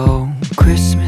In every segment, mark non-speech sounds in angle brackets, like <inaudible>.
Oh, Christmas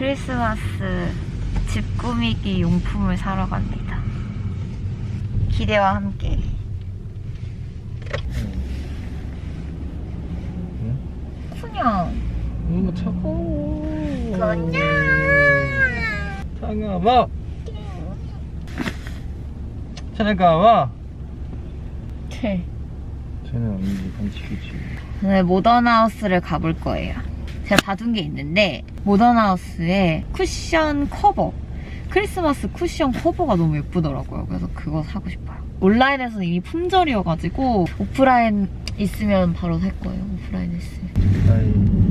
크리스마스 집 꾸미기 용품을 사러 갑니다. 기대와 함께. 그냥 너무 차가워. 그냥 차가워. 차가워. 네. 쟤는 아니지, 반칙이지. 오늘 모던 하우스를 가볼 거예요. 제가 봐둔 게 있는데 모던하우스에 쿠션 커버 크리스마스 쿠션 커버가 너무 예쁘더라고요. 그래서 그거 사고 싶어요. 온라인에서는 이미 품절이어가지고 오프라인 있으면 바로 살 거예요. 오프라인 있으면.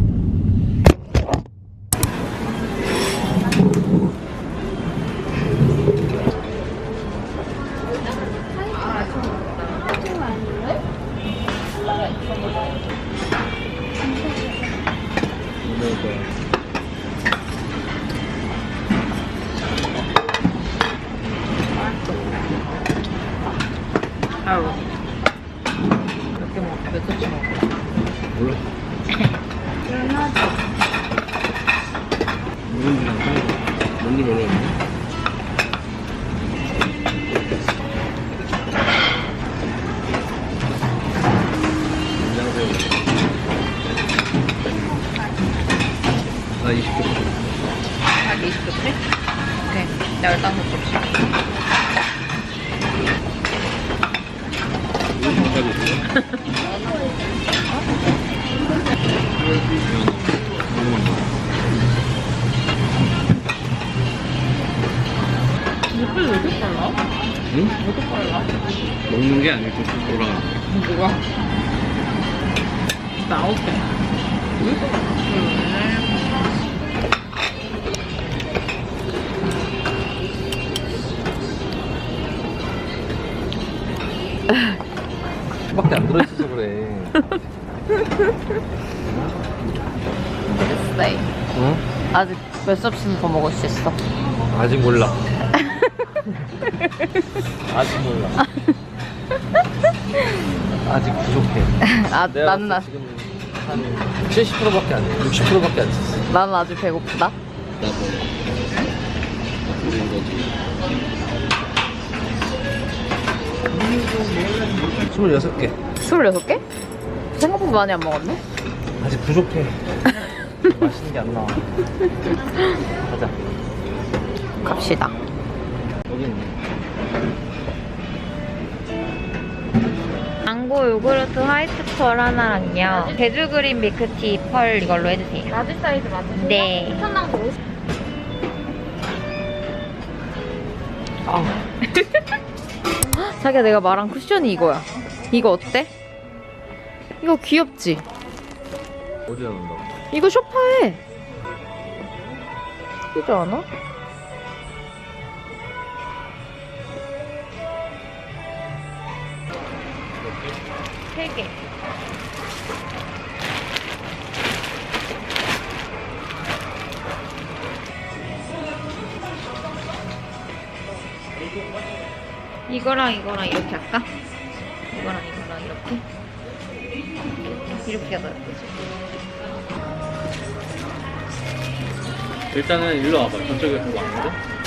상관. 뭔지 모르겠네. 나 20개. 아, 20접시? 오케이. 나 15접시. 20개까지 있어? 왜 이렇게 빨라? 응? 왜 이렇게 빨라? 먹는 게 아니고 좀 돌아가는 거. 뭐야? 나 아홉 개. 왜 이렇게 빨라? 밖에 안 들어있어서 그래. 됐어. 어? 아직 몇 접시는 더 먹을 수 있어. 아직 몰라. <laughs> 아직 몰라. 아직 부족해. <laughs> 아, 내가 나는, 아, 지금 한 70%밖에 안 돼. 60%밖에 안 쳤어. 나는 아주 배고프다. 나도. 우리 이거지. 26개. 26개? 생각보다 많이 안 먹었네? 아직 부족해. <laughs> 맛있는 게 안 나와. 가자. 갑시다. 여기 있네. 망고 요구르트 화이트 펄 하나랑요. 제주 그린 밀크티 펄 이걸로 해주세요. 라지 사이즈 맞으세요? 네. 거 50. 아. <laughs> 자기야 내가 말한 쿠션이 이거야. 이거 어때? 이거 귀엽지? 어디다 놓는다고? 이거 쇼파에. 예쁘지 않아? 세 개. 이거랑 이거랑 이렇게 할까? 이거랑 이거랑 이렇게? 이렇게 하자. 일단은 일로 와봐. 저쪽에 그거 왔거든?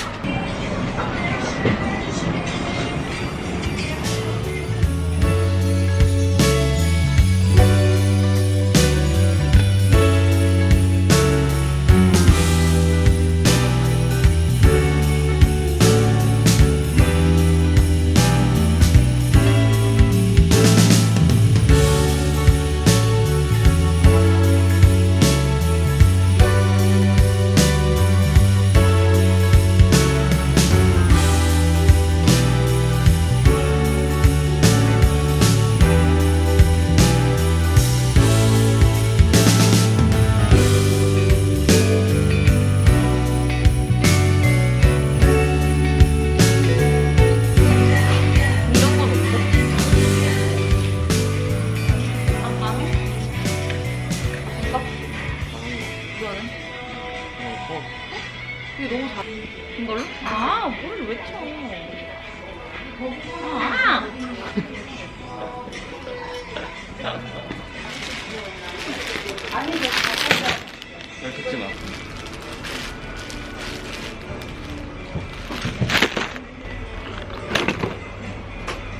왜 듣지 마.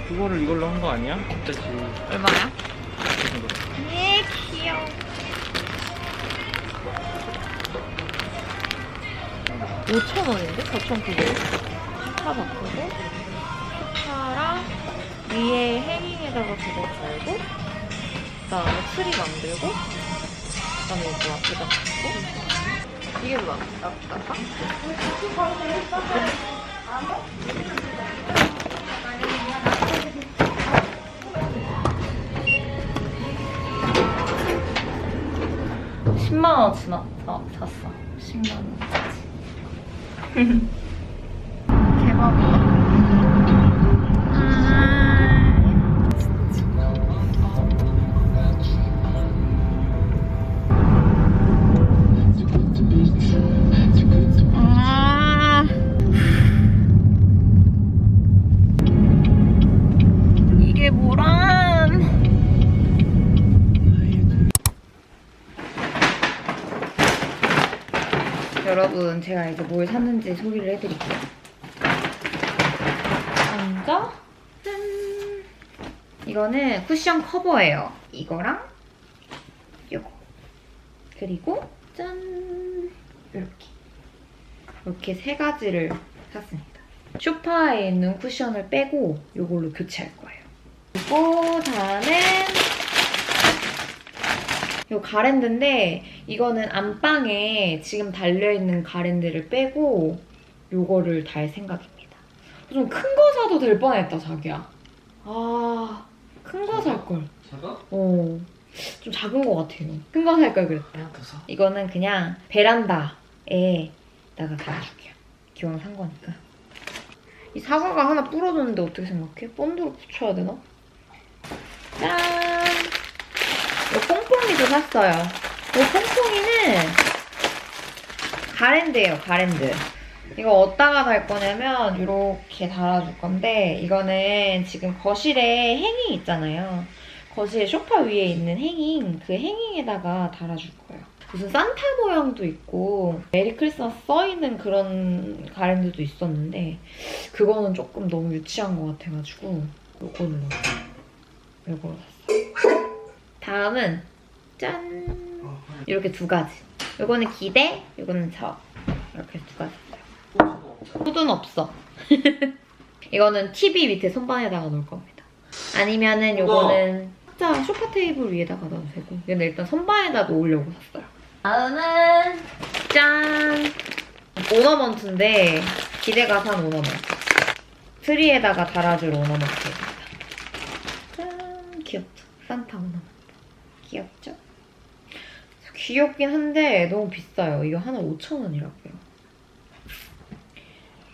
그거를 이걸로 한 거 아니야? 그치. 얼마야? 예, 귀여워. 5,000원인데? 4,900원? 슈파 바꾸고, 슈파랑 위에 행잉에다가 그거 달고, 그 다음에 트리 만들고, 그 다음에 이거 앞에다 붙고, 이게 뭐 낫다가? 십 10만 원어치 나, 어, 샀어. 10만 원 <laughs> 여러분, 제가 이제 뭘 샀는지 소개를 해드릴게요. 먼저, 짠! 이거는 쿠션 커버예요. 이거랑 이거. 그리고 짠! 이렇게. 이렇게 세 가지를 샀습니다. 쇼파에 있는 쿠션을 빼고 이걸로 교체할 거예요. 그리고 다음엔 이 가랜드인데 이거는 안방에 지금 달려있는 가랜드를 빼고 요거를 달 생각입니다. 좀 큰 거 사도 될 뻔했다 자기야. 아, 큰 거 살 걸. 작아? 어, 좀 작은 거 같아요. 큰 거 살 걸 그랬다. 사. 이거는 그냥 베란다에다가 달아줄게요. 기왕 산 거니까. 이 사과가 하나 부러졌는데 어떻게 생각해? 본드로 붙여야 되나? 짠! 이 뽕뽕이도 샀어요. 이 뽕뽕이는 가랜드예요, 가랜드. 이거 어디다가 달 거냐면 이렇게 달아줄 건데 이거는 지금 거실에 행잉 있잖아요. 거실 소파 위에 있는 행잉 그 행잉에다가 달아줄 거예요. 무슨 산타 모양도 있고 메리 크리스마스 써있는 그런 가랜드도 있었는데 그거는 조금 너무 유치한 것 같아가지고 요걸로 요걸로 샀어요. 다음은 짠 이렇게 두 가지. 요거는 기대, 요거는 저 이렇게 두 가지. 후드는 없어. <laughs> 이거는 TV 밑에 선반에다가 놓을 겁니다. 아니면은 요거는 진짜 소파 테이블 위에다가 놔도 되고 얘는 일단 선반에다 놓으려고 샀어요. 다음은 짠! 오너먼트인데 기대가 산 오너먼트. 트리에다가 달아줄 오너먼트입니다. 짠! 귀엽죠? 산타 오너먼트. 귀엽죠? 귀엽긴 한데 너무 비싸요. 이거 하나 5,000원이라고요.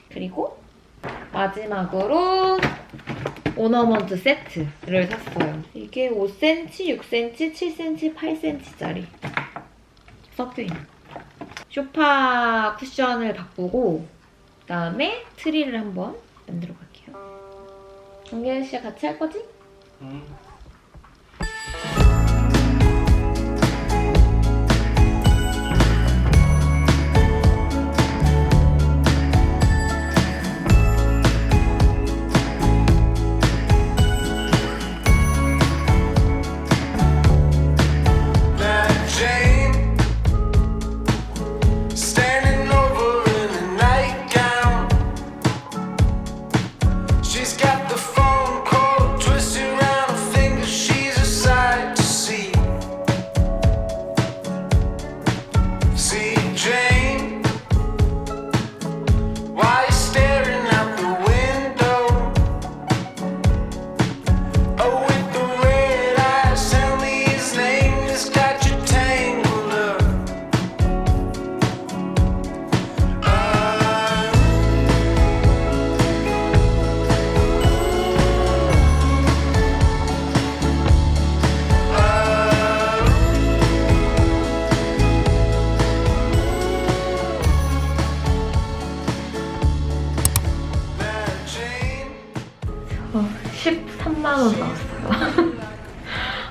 그리고 마지막으로 오너먼트 세트를 샀어요. 이게 5cm, 6cm, 7cm, 8cm짜리 섞여 있는 거. 쇼파 쿠션을 바꾸고 그다음에 트리를 한번 만들어 갈게요. 정계현 씨가 같이 할 거지? 응.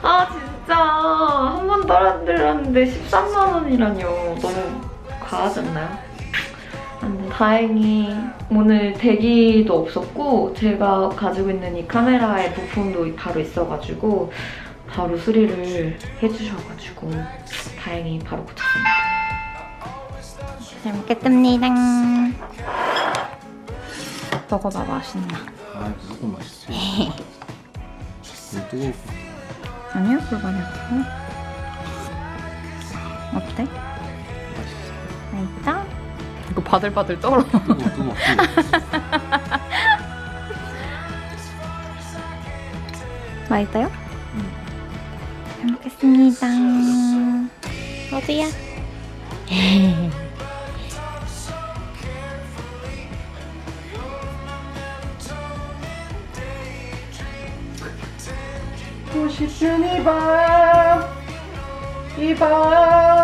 아 진짜 한안 들었는데 13만 원이라뇨. 너무 과하지 않나요? 근데 다행히 오늘 대기도 없었고 제가 가지고 있는 이 카메라의 부품도 바로 있어가지고 바로 수리를 해주셔가지고 다행히 바로 고쳤습니다. 잘 먹겠습니다. 먹어봐 맛있나? 아 무조건 맛있어. <laughs> 뜨거울 것 같아. 불만이 없고 어때? 맛있어? 이거 바들바들 떨어. <laughs> 맛있어요? 잘 먹겠습니다 어디야? <laughs> 보시는 이밤 이밤